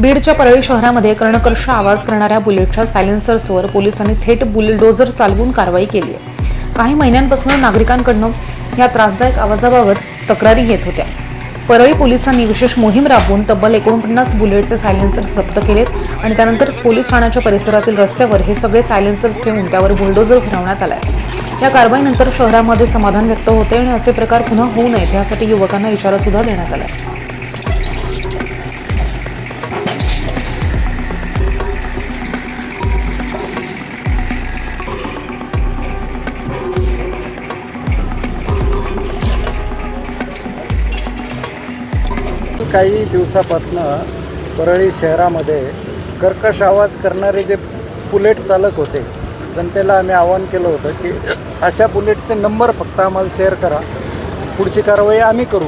बीडच्या परळी शहरामध्ये कर्णकर्ष आवाज करणाऱ्या बुलेटच्या सायलेन्सर्सवर पोलिसांनी थेट बुलडोझर चालवून कारवाई केली आहे. काही महिन्यांपासून नागरिकांकडून या त्रासदायक आवाजाबाबत तक्रारी येत होत्या. परळी पोलिसांनी विशेष मोहीम राबवून तब्बल एकोणपन्नास बुलेटचे सायलेन्सर्स जप्त केलेत आणि त्यानंतर पोलीस ठाण्याच्या परिसरातील रस्त्यावर हे सगळे सायलेन्सर्स ठेवून त्यावर बुलडोझर फिरवण्यात आहे या कारवाईनंतर शहरामध्ये समाधान व्यक्त होते आणि असे प्रकार पुन्हा होऊ नयेत यासाठी युवकांना इशारा सुद्धा देण्यात आला काही दिवसापासनं परळी शहरामध्ये कर्कश आवाज करणारे जे बुलेट चालक होते जनतेला आम्ही आवाहन केलं होतं की अशा बुलेटचे नंबर फक्त आम्हाला शेअर करा. पुढची कारवाई आम्ही करू.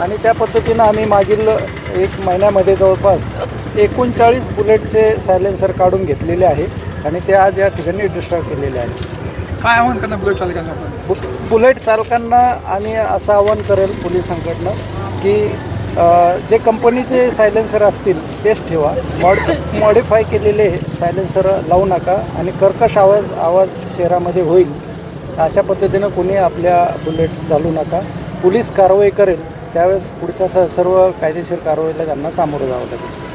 आणि त्या पद्धतीनं आम्ही मागील एक महिन्यामध्ये जवळपास एकोणचाळीस बुलेटचे सायलेन्सर काढून घेतलेले आहे आणि ते आज या ठिकाणी डिस्ट्रॉय केलेले आहे. काय आव्हान करणार बुलेट चालकांना बु बुलेट चालकांना आम्ही असं आवाहन करेल पोलिसांकडनं की जे कंपनीचे सायलेन्सर असतील तेच ठेवा. मॉड मॉडिफाय केलेले सायलेन्सर लावू नका आणि कर्कश आवाज आवाज शहरामध्ये होईल अशा पद्धतीनं कोणी आपल्या बुलेट चालू नका. पोलीस कारवाई करेल त्यावेळेस पुढच्या स सर्व कायदेशीर कारवाईला त्यांना सामोरं जावं लागेल.